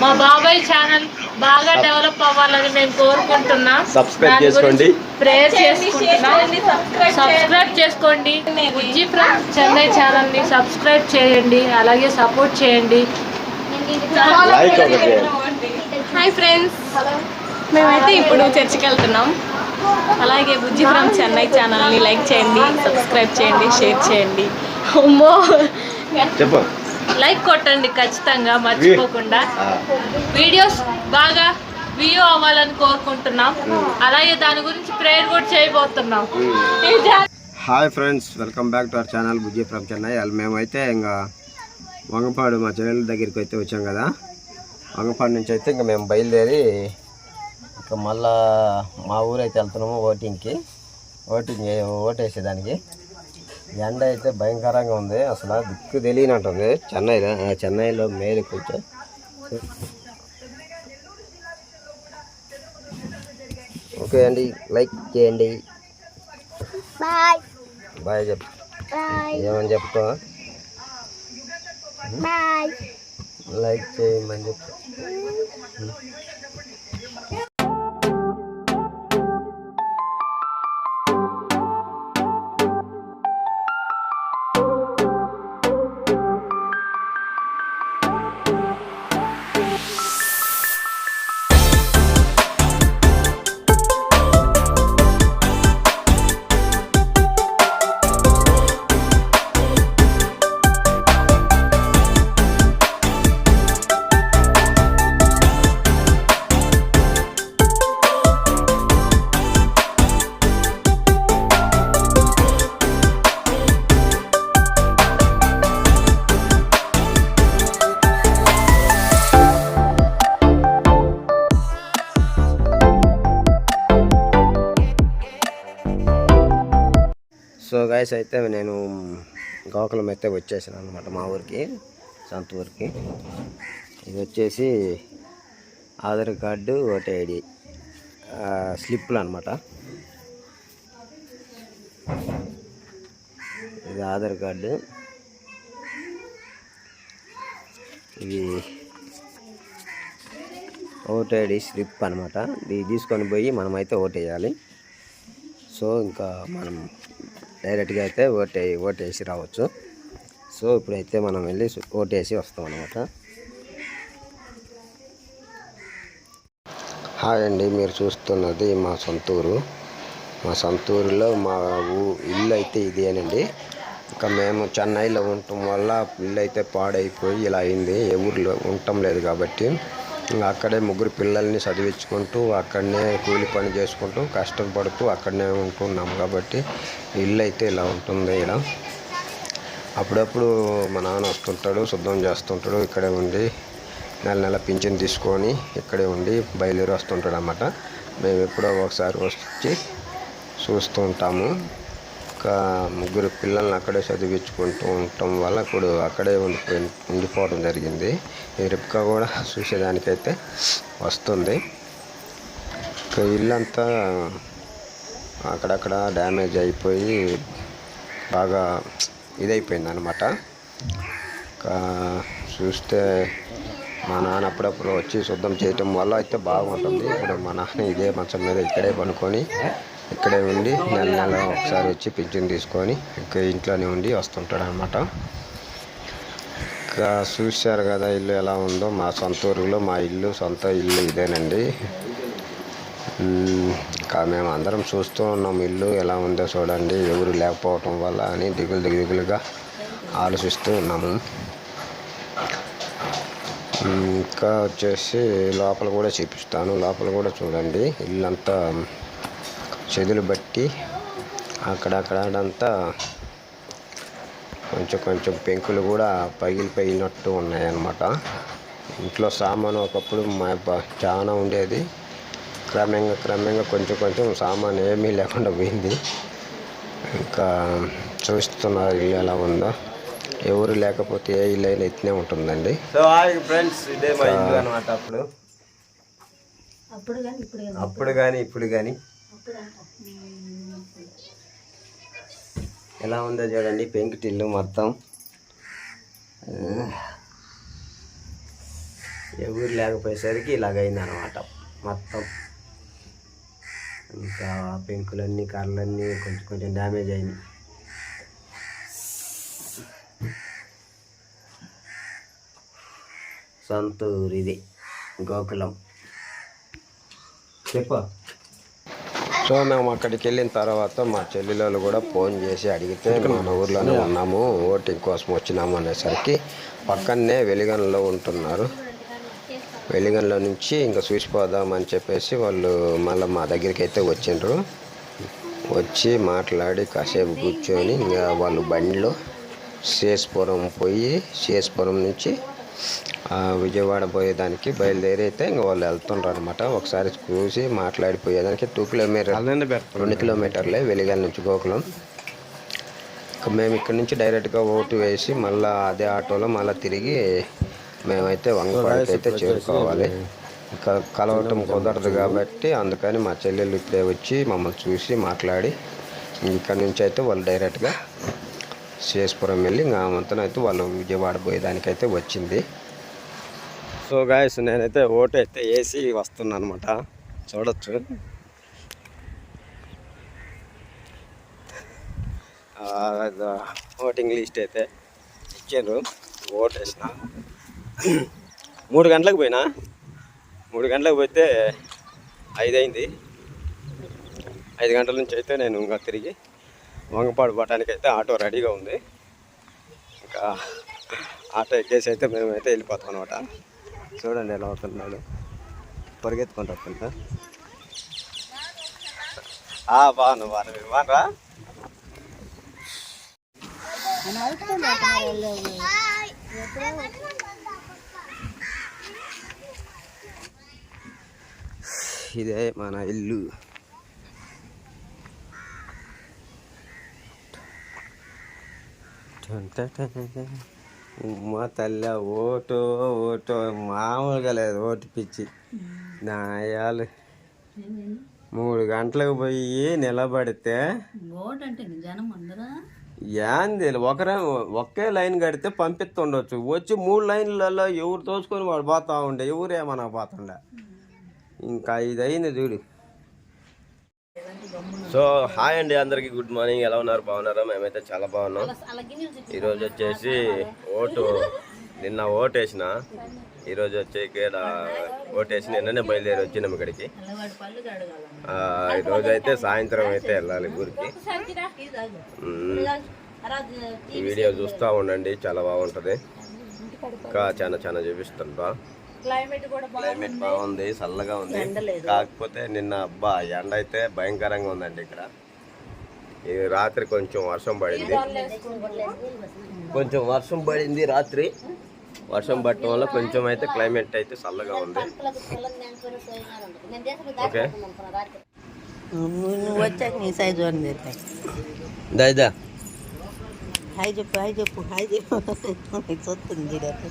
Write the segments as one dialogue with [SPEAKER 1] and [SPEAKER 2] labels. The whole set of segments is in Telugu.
[SPEAKER 1] మా బాబాయ్ ఛానల్ బాగా డెవలప్ అవ్వాలని మేము కోరుకుంటున్నాం. దాని
[SPEAKER 2] చేసుకోండి.
[SPEAKER 1] గురించి ప్రేయర్ చేసుకుంటున్నాం. సబ్స్క్రైబ్ చేసుకోండి. బుజ్జి ఫ్రమ్ చెన్నై ఛానల్ని సబ్స్క్రైబ్ చేయండి. అలాగే సపోర్ట్ చేయండి.
[SPEAKER 3] హాయ్ ఫ్రెండ్స్ మేమైతే ఇప్పుడు చర్చికి వెళ్తున్నాం. అలాగే బుజ్జి ఫ్రమ్ చెన్నై ఛానల్ని లైక్ చేయండి సబ్స్క్రైబ్ చేయండి షేర్ చేయండి. అమ్మో.
[SPEAKER 2] చెప్పు.
[SPEAKER 1] లైక్ కొట్టండి ఖచ్చితంగా మర్చిపోకుండా. వీడియోస్ బాగా వ్యూ అవ్వాలని కోరుకుంటున్నాం. అలాగే దాని గురించి ప్రేయర్ కూడా చేయబోతున్నాం.
[SPEAKER 2] Hi friends welcome back to our channel Bujji from Chennai మేమైతే ఇంకా వంగపాడు మా చెల్లెల దగ్గరికి అయితే వచ్చాం కదా. వంగపాడు నుంచి అయితే ఇంకా మేము బయలుదేరి ఇంకా మళ్ళా మా ఊరు అయితే వెళ్తున్నాము ఓటింగ్కి. ఓటింగ్ ఓటేసేదానికి. ఎండ అయితే భయంకరంగా ఉంది. అసలు దిక్కు తెలియనట్టుంది. చెన్నైలో చెన్నైలో మేలు కొంచెం ఓకే అండి. లైక్ చేయండి.
[SPEAKER 4] బాయ్.
[SPEAKER 2] బాయ్ చెప్పు.
[SPEAKER 4] బాయ్.
[SPEAKER 2] ఏమని చెప్తా
[SPEAKER 4] బాయ్.
[SPEAKER 2] లైక్ చేయమని చెప్పు. గాయస్ అయితే నేను గోకులం అయితే వచ్చేసాను అనమాట మా ఊరికి సొంత ఊరికి. ఇది వచ్చేసి ఆధార్ కార్డు ఓటర్ ఐడి స్లిప్లు అనమాట ఇది ఆధార్ కార్డు. ఇది ఓటర్ ఐడి స్లిప్ అనమాట ఇది తీసుకొని పోయి మనమైతే ఓట్ వేయాలి. సో ఇంకా మనం డైరెక్ట్గా అయితే ఓటే ఓటేసి రావచ్చు. సో ఇప్పుడైతే మనం వెళ్ళి ఓటేసి వస్తాం అనమాట హాయ్ అండి మీరు చూస్తున్నది మా సొంతూరు. మా సొంతూరులో మా ఊ ఇల్లు అయితే ఇదేనండి ఇంకా మేము చెన్నైలో ఉండటం వల్ల ఇల్లు అయితే పాడైపోయి ఇలా అయింది. ఏ ఊరిలో ఉండటం లేదు కాబట్టి. అక్కడే ముగ్గురు పిల్లల్ని చదివించుకుంటూ అక్కడనే కూలి పని చేసుకుంటూ కష్టపడుతూ అక్కడనే ఉంటున్నాం కాబట్టి ఇల్లు అయితే ఇలా ఉంటుంది ఇలా అప్పుడప్పుడు మా నాన్న వస్తుంటాడు శుద్ధం చేస్తుంటాడు ఇక్కడే ఉండి నెల నెల పింఛన్ తీసుకొని ఇక్కడే ఉండి బయలుదేరి వస్తుంటాడు అన్నమాట మేము ఎప్పుడో ఒకసారి వచ్చి చూస్తూ ఉంటాము ఇంకా ముగ్గురు పిల్లల్ని అక్కడే చదివించుకుంటూ ఉండటం వల్ల ఇప్పుడు అక్కడే ఉండిపోయి ఉండిపోవడం జరిగింది. ఈ రిప్కా కూడా చూసేదానికైతే వస్తుంది. ఇల్లు ఇల్లంతా అక్కడక్కడ డ్యామేజ్ అయిపోయి బాగా ఇదైపోయింది అనమాట చూస్తే మా నాన్న అప్పుడప్పుడు వచ్చి శుద్ధం చేయటం వల్ల అయితే బాగుంటుంది. ఇప్పుడు మా నాన్న ఇదే మంచం మీద ఇక్కడే పనుకొని ఇక్కడే ఉండి నెల నెల ఒకసారి వచ్చి పింఛన్ తీసుకొని ఇంకా ఇంట్లోనే ఉండి వస్తుంటాడు అనమాట ఇంకా చూశారు కదా ఇల్లు ఎలా ఉందో మా సొంత ఊరిలో మా ఇల్లు సొంత ఇల్లు ఇదేనండి. ఇంకా మేము అందరం చూస్తూ ఉన్నాం ఇల్లు ఎలా ఉందో చూడండి ఎవరు లేకపోవటం వల్ల అని దిగులు దిగు దిగులుగా ఆలోచిస్తూ ఉన్నాము. ఇంకా వచ్చేసి లోపల కూడా చూపిస్తాను లోపల కూడా చూడండి. ఇల్లంతా చెదులు బట్టి అక్కడక్కడంతా కొంచెం కొంచెం పెంకులు కూడా పగిలి పగిలినట్టు ఉన్నాయన్నమాట. ఇంట్లో సామాను ఒకప్పుడు మా చాలా ఉండేది. క్రమంగా క్రమంగా కొంచెం కొంచెం సామాన్ ఏమీ లేకుండా పోయింది. ఇంకా చూస్తున్నారు ఇల్లు ఎలా ఉందో. ఎవరు లేకపోతే ఏ ఇల్లు అయినా ఎత్తునే ఉంటుందండి.
[SPEAKER 5] సో హాయ్ ఫ్రెండ్స్ ఇదే మా ఇల్లు అనమాట అప్పుడు.
[SPEAKER 4] అప్పుడు కానీ ఇప్పుడు కానీ
[SPEAKER 2] ఎలా ఉందో చూడండి పెంకుటిల్లు మొత్తం.
[SPEAKER 6] ఎవరు లేకపోయేసరికి ఇలాగైంది అనమాట మొత్తం. ఇంకా పెంకులన్నీ కర్రలన్నీ కొంచెం కొంచెం డ్యామేజ్ అయింది సొంత ఇది గోకులం. చెప్పు. సో మేము అక్కడికి వెళ్ళిన తర్వాత మా చెల్లెలు కూడా ఫోన్ చేసి అడిగితే మన ఊర్లోనే ఉన్నాము ఓటింగ్ కోసం వచ్చినాము అనేసరికి పక్కనే వెలిగన్లో ఉంటున్నారు. వెలిగన్లో నుంచి ఇంకా చూసిపోదాం అని చెప్పేసి వాళ్ళు మళ్ళీ మా దగ్గరికి అయితే వచ్చిండ్రు. వచ్చి మాట్లాడి కాసేపు కూర్చొని ఇంకా వాళ్ళు బండిలో శేషపురం పోయి శేషపురం నుంచి విజయవాడ పోయేదానికి బయలుదేరి అయితే ఇంకా వాళ్ళు వెళ్తుండ్రు అనమాట ఒకసారి చూసి మాట్లాడిపోయేదానికి టూ కిలోమీటర్ రెండు కిలోమీటర్లే వెలిగల్ నుంచి గోకులం. ఇంకా మేము ఇక్కడ నుంచి డైరెక్ట్గా ఓటు వేసి మళ్ళీ అదే ఆటోలో మళ్ళీ తిరిగి మేమైతే వంగపాడికి అయితే చేరుకోవాలి. ఇంకా కలవటం కుదరదు కాబట్టి అందుకని మా చెల్లెలు ఇప్పుడే వచ్చి మమ్మల్ని చూసి మాట్లాడి ఇక్కడ నుంచి అయితే వాళ్ళు డైరెక్ట్గా శేషపురం వెళ్ళి ఇంకా ఆమంతనం అయితే వాళ్ళు విజయవాడ పోయేదానికైతే వచ్చింది. సో గాయస్ నేనైతే ఓటు అయితే వేసి వస్తున్నాను అనమాట చూడొచ్చు ఓటింగ్ లిస్ట్ అయితే ఇచ్చారు. ఓటు వేసిన. మూడు గంటలకు పోయినా? మూడు గంటలకు పోతే ఐదు అయింది ఐదు గంటల నుంచి అయితే నేను ఇంకా తిరిగి వంగపాడు పోవడానికి అయితే ఆటో రెడీగా ఉంది. ఇంకా ఆటో ఎక్కేసి అయితే మేమైతే వెళ్ళిపోతాం అనమాట చూడండి ఎలా అవుతున్నాడు. పరిగెత్తుకుంటూ వస్తుంటా బాను బాను బానరా ఇదే మన ఇల్లు. మా తల్లి ఓటు ఓటు మామూలుగా లేదు ఓటు పిచ్చి. నాయాలు మూడు గంటలకు పోయి నిలబడితే ఏంది ఒకరే ఒకే లైన్ కడితే పంపిస్తుండొచ్చు. వచ్చి మూడు లైన్లలో ఎవరు తోచుకొని వాడు పోతా ఉండే ఎవరు ఏమన్నా పోతుండే ఇంకా ఇది అయింది చూడు. సో హాయ్ అండి అందరికీ. Good morning. ఎలా ఉన్నారు? బాగున్నారా? మేమైతే చాలా బాగున్నాం. ఈరోజు వచ్చేసి ఓటు. నిన్న ఓటు వేసిన ఈరోజు వచ్చి ఇక్కడ ఓటు వేసి నిన్ననే బయలుదేరి వచ్చినాం ఇక్కడికి. ఈరోజు అయితే సాయంత్రం అయితే వెళ్ళాలి ఊరికి. ఈ వీడియో చూస్తూ ఉండండి. చాలా బాగుంటుంది. ఇంకా చాలా చాలా చూపిస్తుంటా
[SPEAKER 1] క్లైమేట్ కూడా
[SPEAKER 6] క్లైమేట్ బాగుంది. చల్లగా ఉంది. కాకపోతే నిన్న అబ్బా ఎండ అయితే భయంకరంగా ఉందండి ఇక్కడ. ఈ రాత్రి కొంచెం వర్షం పడింది. కొంచెం వర్షం పడింది రాత్రి. వర్షం పట్టడం వల్ల కొంచెం అయితే క్లైమేట్ అయితే చల్లగా ఉంది. ఓకే.
[SPEAKER 7] నువ్వు వచ్చాక నీ సైజు అని చెప్పాయి
[SPEAKER 6] దాయిదా.
[SPEAKER 7] హాయ్ చెప్పు హాయ్ చెప్పు హాయ్ చెప్పు. గిడకు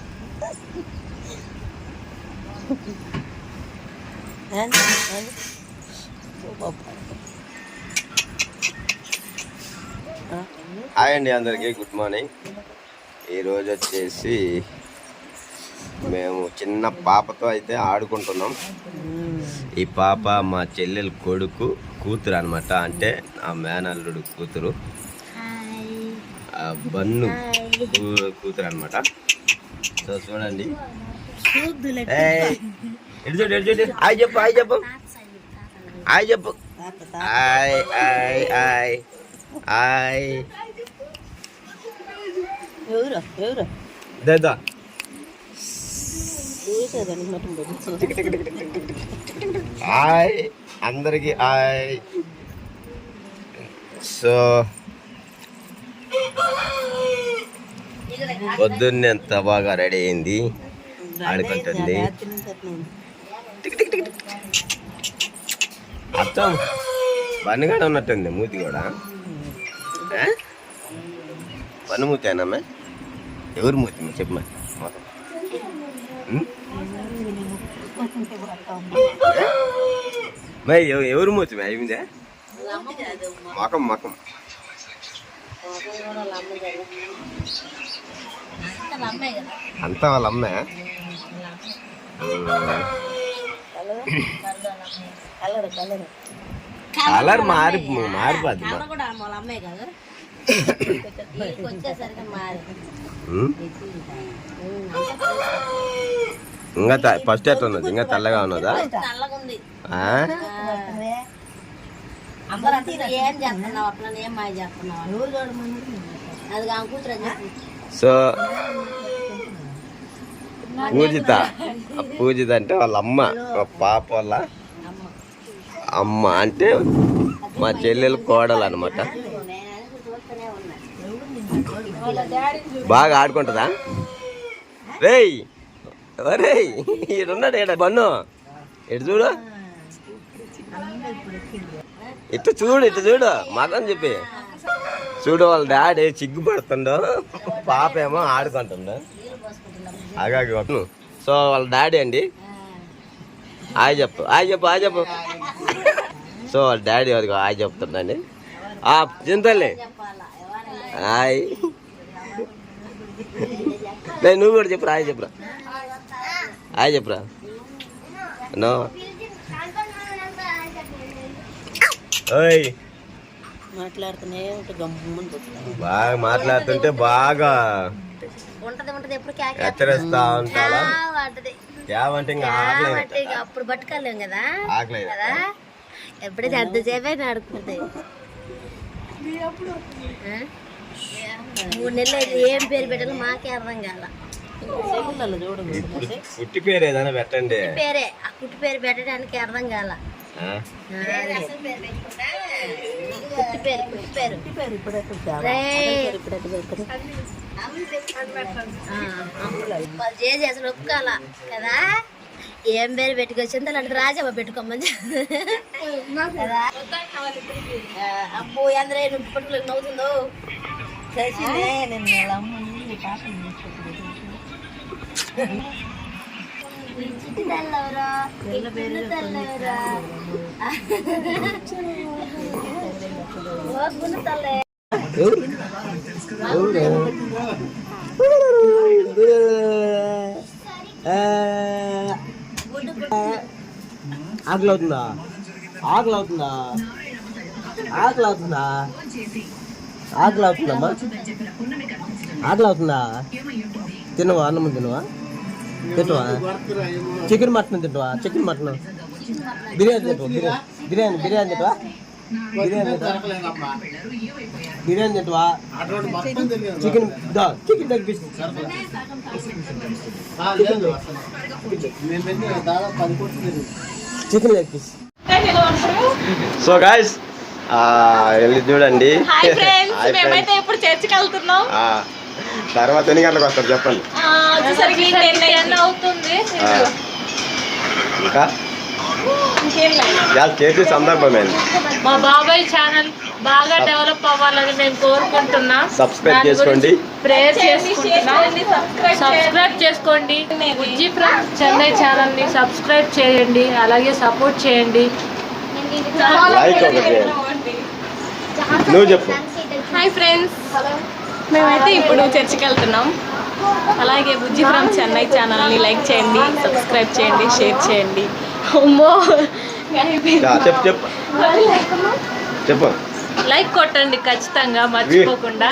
[SPEAKER 6] హాయ్ అండి అందరికీ గుడ్ మార్నింగ్ ఈరోజు వచ్చేసి మేము చిన్న పాపతో అయితే ఆడుకుంటున్నాం. ఈ పాప మా చెల్లెలు కొడుకు కూతురు అనమాట అంటే ఆ మేనల్లుడు కూతురు. ఆ బన్ను కూతురు అనమాట సో చూడండి. ఏయ్, ఇటు చూడు ఇటు చూడు హాయ్ చెప్పు హాయ్ చెప్పు హాయ్ చెప్పు హాయ్ హాయ్ హాయ్ హాయ్
[SPEAKER 7] ఎవరు ఎవరు
[SPEAKER 6] దేదా
[SPEAKER 7] చూసేదానికి
[SPEAKER 6] అందరికి ఆయ్ సో పొద్దున్నే ఎంత బాగా రెడీ అయింది. ఆడుకుంటుంది
[SPEAKER 7] రాత్రి నుంచి అట్లా
[SPEAKER 6] అర్థం బన్నగానే ఉన్నట్టుంది మూతి కూడా ఆ? బన్ను మూతి అన్నమ్మా ఎవరు మూతి చెప్పమ్మా మొత్తం ఉం? మరి ఎవ- ఎవరు మూతి అయిందే మకం మకం అంతా వాళ్ళ అమ్మే
[SPEAKER 7] కలర్ కలర్
[SPEAKER 6] కలర్ మారి. మారిపోద్ది. ఇంకా త- ఫస్ట్ ఎట్లా ఉన్నది? ఇంకా తెల్లగా ఉన్నదా? సో పూజిత. పూజిత అంటే వాళ్ళ అమ్మ పాప వాళ్ళ అమ్మ. అంటే మా చెల్లెలు కోడలు అనమాట బాగా ఆడుకుంటుందా? రేయ్! రేయ్ ఈడున్నాడు ఈడ బన్ను. ఇటు చూడు. ఇటు చూడు ఇటు చూడు. మగని చెప్పి. చూడు వాళ్ళ డాడీ సిగ్గుపడుతుండో పాప ఏమో ఆడుకుంటుండో. ఆగాగి. సో వాళ్ళ డాడీ అండి. ఆయ చెప్పు ఆయ చెప్పు ఆయ చెప్పు. సో వాళ్ళ డాడీ అది ఆయ చెప్తుండండి ఆ చింతలే హాయ్. లే, నువ్వు కూడా చెప్పురా హాయ్ చెప్పురా. హాయ్ చెప్పురా. నో. ఓయ్.
[SPEAKER 7] మాట్లాడుతూనే
[SPEAKER 6] బాగా మాట్లాడుతుంటే బాగా
[SPEAKER 7] ఉంటది ఉంటది. ఎప్పుడు కేక
[SPEAKER 6] హెచ్చరిస్తా ఉంటారా
[SPEAKER 7] ఉంటది
[SPEAKER 6] ఏమంటే ఇంకా ఆగలేదు
[SPEAKER 7] కాబట్టి ఇక అప్పుడు పట్టుకోలేం కదా.
[SPEAKER 6] ఆగలేదు
[SPEAKER 7] కదా? ఎప్పుడైతే ఆడుకుంటాయి ఆ? మూడు నెలలు అయితే ఏం పేరు పెట్టాలో మాకే అర్థం కాల.
[SPEAKER 6] పుట్టి పేరు ఏదైనా పెట్టండి.
[SPEAKER 7] పేరే. ఆ కుట్టి పేరు పెట్టడానికి అర్థం కాల.
[SPEAKER 6] ఆ?
[SPEAKER 7] కుట్టి పేరు కుట్టి పేరు. ఆ, వాళ్ళు చేసి అసలు ఒప్పుకోవాల కదా ఏం పేరు పెట్టుకొచ్చింది అలాంటి రాజమ్మ పెట్టుకోమని అబ్బో అందరూ నువ్వు నవ్వుతుందో ఈ చిట్టి తల్లెవరో, ఈ పిల్ల తల్లెవరో. ఓ తల్లే
[SPEAKER 6] ఆకలి అవుతుందా? ఆకలి అవుతుందా? ఆకలి అవుతుందా? ఆకలి అవుతుందమ్మా. ఆకలి అవుతుందా? తినవా? అన్నం తినవా? తింటవా? Chicken mutton తింటవా? Chicken mutton. Biryani తింటవా? బిర్యానీ బిర్యానీ బిర్యానీ తింటవా? Biryani తింటవా chicken chicken chicken leg piece so guys వెళ్ళి చూడండి.
[SPEAKER 3] మేమైతే. ఇప్పుడు చర్చికి వెళ్తున్నాం.
[SPEAKER 6] తర్వాత ఎన్ని గంటలకు వస్తారు చెప్పండి.
[SPEAKER 1] అవుతుంది.
[SPEAKER 6] ఇంకా? చాలా చేసే సందర్భమే
[SPEAKER 1] మా బాబాయ్ ఛానల్ బాగా డెవలప్ అవ్వాలని మేము కోరుకుంటున్నాం.
[SPEAKER 6] Subscribe చేసుకోండి.
[SPEAKER 1] ప్రేయర్ చేసుకుంటున్నాం. సబ్స్క్రైబ్ చేసుకోండి. ఉజ్జి ఫ్రమ్ చెన్నై ఛానల్ని సబ్స్క్రైబ్ చేయండి. అలాగే సపోర్ట్ చేయండి.
[SPEAKER 6] లైక్ ఒకటి నువ్వు చెప్పు.
[SPEAKER 3] హాయ్ ఫ్రెండ్స్ మేమైతే ఇప్పుడు చర్చికి వెళ్తున్నాం అలాగే బుజ్జి ఫ్రమ్ చెన్నై ఛానల్ని లైక్ చేయండి సబ్స్క్రైబ్ చేయండి షేర్ చేయండి. అమ్మో.
[SPEAKER 6] చెప్పు చెప్పు. చెప్పు.
[SPEAKER 1] లైక్ కొట్టండి ఖచ్చితంగా మర్చిపోకుండా.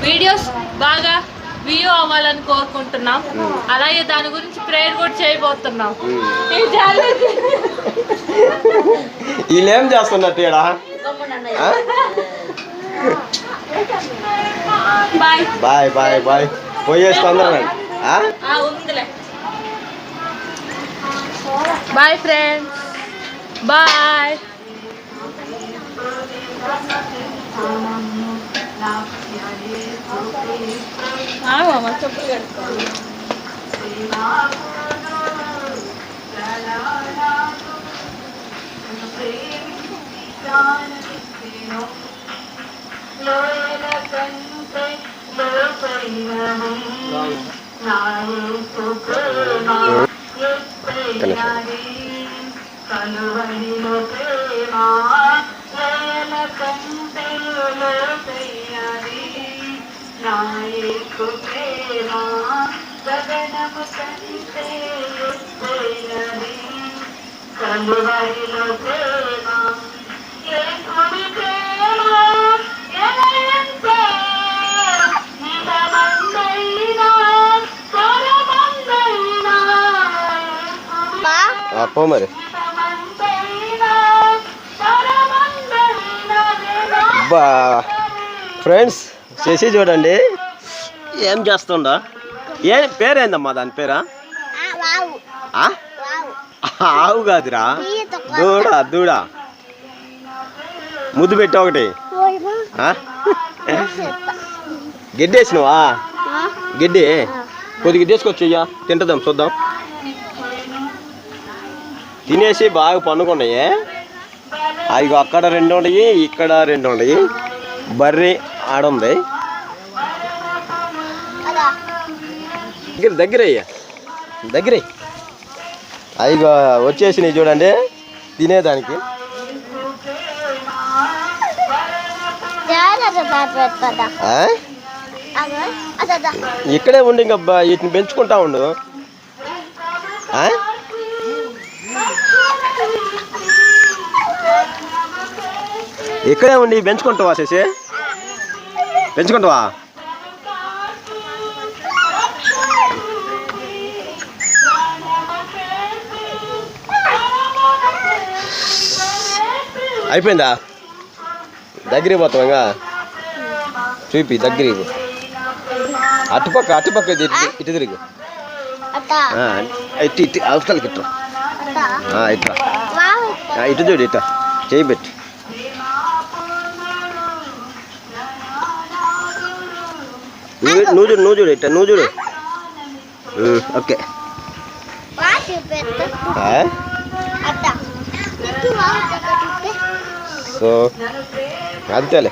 [SPEAKER 1] వీడియోస్ బాగా వ్యూ అవ్వాలని కోరుకుంటున్నాం. అలాగే దాని గురించి ప్రేయర్ కూడా చేయబోతున్నాం.
[SPEAKER 6] వీళ్ళు ఏం చేస్తున్నట్టు ఆ?
[SPEAKER 3] బాయ్.
[SPEAKER 6] Bye bye bye. పోయేసి తొందరగా Bye. ఆగు అమ్మ చెప్పులు కట్టుకోవాలి కనీసం ఆ?
[SPEAKER 1] ఆ, ఉందిలే బాయ్ ఫ్రెండ్స్ బాయ్
[SPEAKER 3] ఆగమ్మా చెప్పులు కట్టుకో
[SPEAKER 6] కనెక్షన్. ఆ, పో మరి అబ్బా. ఫ్రెండ్స్ చేసి చూడండి. ఏం చేస్తుండా ఏ పేరేందమ్మా దాని పేరా? ఆ? ఆవు కాదురా. దూడ దూడ. ముద్దు పెట్టి ఒకటి. గిడ్డేసినవా? గిడ్డి వేసినవా గిడ్డి. కొద్దిగా తీసుకొచ్చయ్యా. తింటదాం చూద్దాం. తినేసి బాగా పండుకున్నాయే. అవి అక్కడ రెండు ఉన్నాయి ఇక్కడ రెండు ఉన్నాయి. బర్రె ఆడుంది దగ్గర దగ్గర అయ్యా. దగ్గర అవి వచ్చేసినాయి చూడండి తినేదానికి. ఆ? ఇక్కడే ఉండి ఇంకా వీటిని పెంచుకుంటా ఉండు. ఇక్కడే ఉండి పెంచుకుంటావా శశి? పెంచుకుంటావా? అయిపోయిందా? దగ్గరికి పోతాం ఇంకా. చూపి దగ్గరికి అటుపక్క అటుపక్క ఇటు- తిరిగి ఆ, ఇటు ఇటు అవతలకి ఇట్లా ఇట్లా ఇటు చూడు ఇట్లా చేయి పెట్టి. నువ్వు నువ్వు చూడు నువ్వు చూడు ఇట్లా నువ్వు చూడు ఉమ్, ఓకే ఆ? సో అంతేలే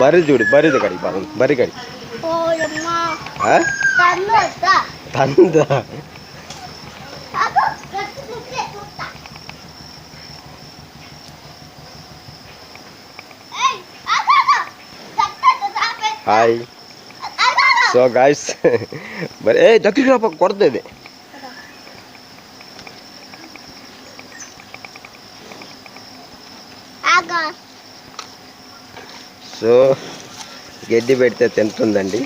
[SPEAKER 6] బర్రె చూడు బర్రెది కడి బాగుంది బర్రె కడి ఆ? తంద హాయ్ సో గాయస్ మరి ఏ దగ్గరికి రా కొడుతుంది సో గడ్డి పెడితే తింటుందండి